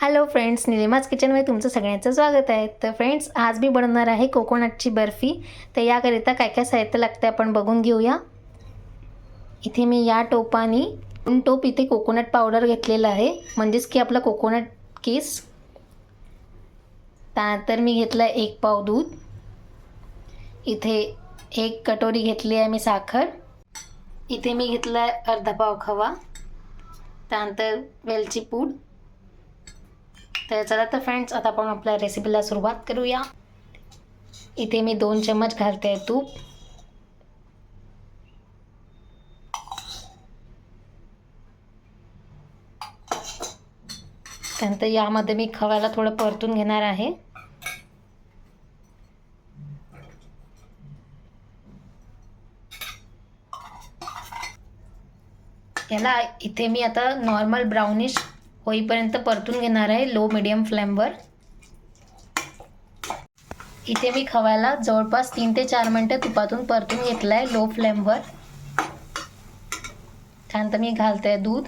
Hello friends निलिमाज किचनमध्ये तुमचं सगळ्यांचं स्वागत आहे. तर फ्रेंड्स आज मी बनवणार आहे कोकोनटची बर्फी. तर याकरिता काय काय साहित्य लागते आपण बघून घेऊया. इथे मी या टोपानी दोन टोप इथे कोकोनट पावडर घेतलेलं आहे. म्हणजेच की आपला कोकोनट केस. त्यानंतर मी घेतलं एक पाव दूध. इथे एक कटोरी घेतली आहे मी साखर. इथे मी घेतला आहे अर्धा पाव खवा. त्यानंतर वेलची पूड. तर चला तर फ्रेंड्स आता आपण आपल्या रेसिपीला सुरुवात करूया. इथे मी दोन चम्मच घालते आहे तूप. त्यानंतर यामध्ये मी खव्याला थोडं परतून घेणार आहे. याला इथे मी आता नॉर्मल ब्राउनिश होईपर्यंत परतून घेणार आहे लो मिडियम फ्लेमवर. इथे मी खवायला जवळपास तीन ते चार मिनटं तुपातून परतून घेतलं आहे लो फ्लेमवर. त्यानंतर मी घालते दूध.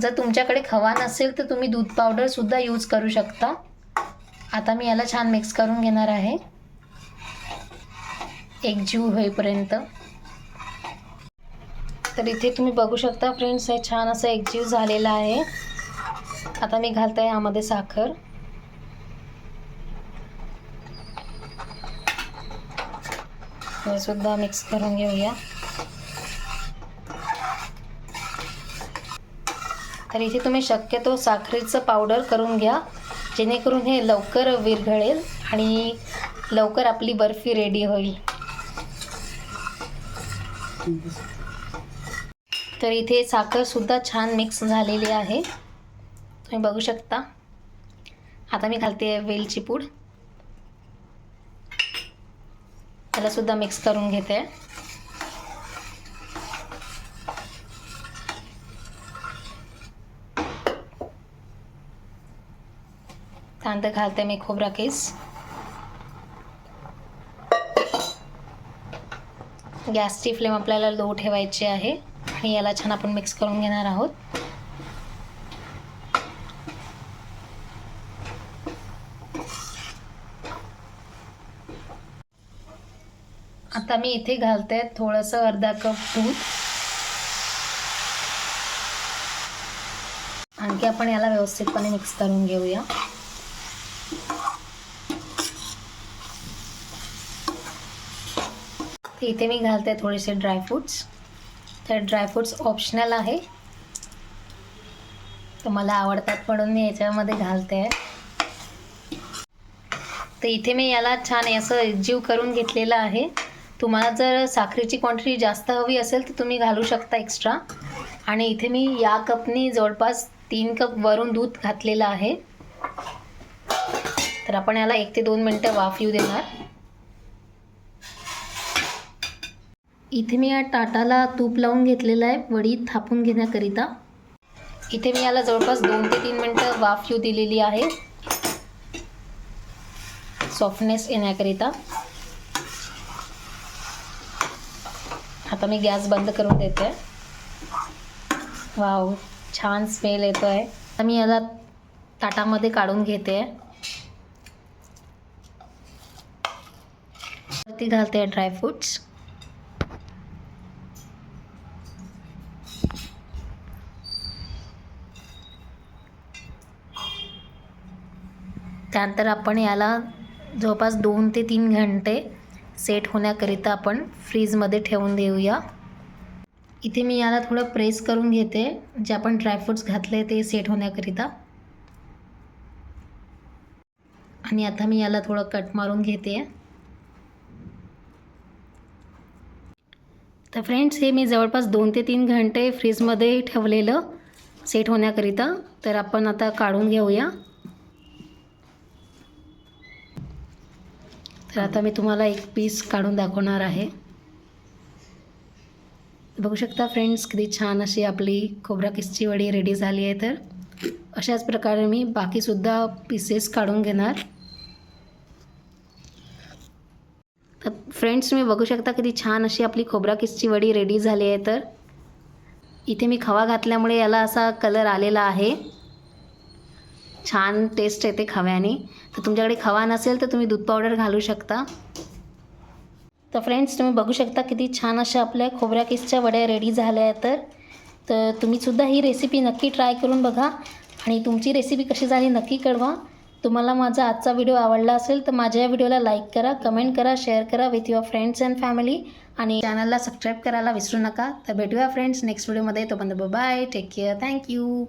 जर तुमच्याकडे खवा नसेल तर तुम्ही दूध पावडरसुद्धा यूज करू शकता. आता मी याला छान मिक्स करून घेणार आहे. एक जीव होईपर्यंत. तर इथे तुम्ही बघू शकता फ्रेंड्स हे छान असं एकजीव झालेलं आहे. आता मी घालते यामध्ये साखर. हे सुद्धा मिक्स करून घेऊया. तर इथे तुम्ही शक्यतो साखरेचं पावडर करून घ्या जेणेकरून हे लवकर विरघळेल आणि लवकर आपली बर्फी रेडी होईल. तर इथे साखरसुद्धा छान मिक्स झालेली आहे. तुम्ही बघू शकता. आता मी घालते वेलची पूड. त्यालासुद्धा मिक्स करून घेते. त्यानंतर घालते मी खोबरा केस. गॅसची फ्लेम आपल्याला लो ठेवायची आहे. आणि याला छान आपण मिक्स करून घेणार आहोत. आता मी इथे घालते थोडंसं अर्धा कप दूध. आणखी आपण याला व्यवस्थितपणे मिक्स करून घेऊया. इथे मी घालते थोडेसे ड्रायफ्रूट्स तर ड्रायफ्रूट्स ऑप्शनल आहे. तर मला आवडतात म्हणून मी याच्यामध्ये घालते. तर इथे मी याला छान असं जीव करून घेतलेलं आहे. तुम्हाला जर साखरेची क्वांटिटी जास्त हवी असेल तर तुम्ही घालू शकता एक्स्ट्रा आणि इथे मी या कपनी जवळपास तीन कप वरून दूध घातलेलं आहे. तर आपण याला एक ते दोन मिनटं वाफ येऊ देणार. इथे मी या ताटाला तूप लावून घेतलेलं आहे वडी थापून घेण्याकरिता. इथे मी याला जवळपास दोन ते तीन मिनटं वाफ येऊ दिलेली आहे. सॉफ्टनेस येण्याकरिता. आता मी गॅस बंद करून देते. वाव छान स्मेल येतो आहे आता मी याला ताटामध्ये काढून घेते. वरती घालते ड्रायफ्रूट्स त्यानंतर आपण याला जवळपास दोन ते तीन घंटे सेट होण्याकरिता आपण फ्रीजमध्ये ठेवून देऊया. इथे मी याला थोडं प्रेस करून घेते जे आपण ड्रायफ्रूट्स घातले ते सेट होण्याकरिता. आणि आता मी याला थोडं कट मारून घेते. तर फ्रेंड्स हे मी जवळपास दोन ते तीन घंटे फ्रीजमध्ये ठेवलेलं सेट होण्याकरिता. तर आपण आता काढून घेऊया. तर आता मी तुम्हाला एक पीस काढून दाखवणार आहे. बघू शकता फ्रेंड्स किती छान अशी आपली खोबरा किसची वडी रेडी झाली आहे तर. अशाच प्रकारे मी बाकीसुद्धा पीसेस काढून घेणार. तर फ्रेंड्स तुम्ही बघू शकता किती छान अशी आपली खोबरा किसची वडी रेडी झाली आहे तर. इथे मी खवा घातल्यामुळे याला असा कलर आलेला आहे. छान टेस्ट येते खव्याने. तर तुमच्याकडे खवा नसेल तर तुम्ही दूध पावडर घालू शकता. तर फ्रेंड्स तुम्ही बघू शकता किती छान अशा आपल्या खोबऱ्या किसच्या वड्या रेडी झाल्या आहेत तर तर तुम्हीसुद्धा ही रेसिपी नक्की ट्राय करून बघा. आणि तुमची रेसिपी कशी झाली नक्की कळवा. तुम्हाला माझा आजचा व्हिडिओ आवडला असेल तर माझ्या या व्हिडिओला लाईक करा कमेंट करा शेअर करा with your friends and family आणि चॅनलला सबस्क्राईब करायला विसरू नका. तर भेटूया फ्रेंड्स नेक्स्ट व्हिडिओमध्ये तोपर्यंत बाय टेक केअर थँक्यू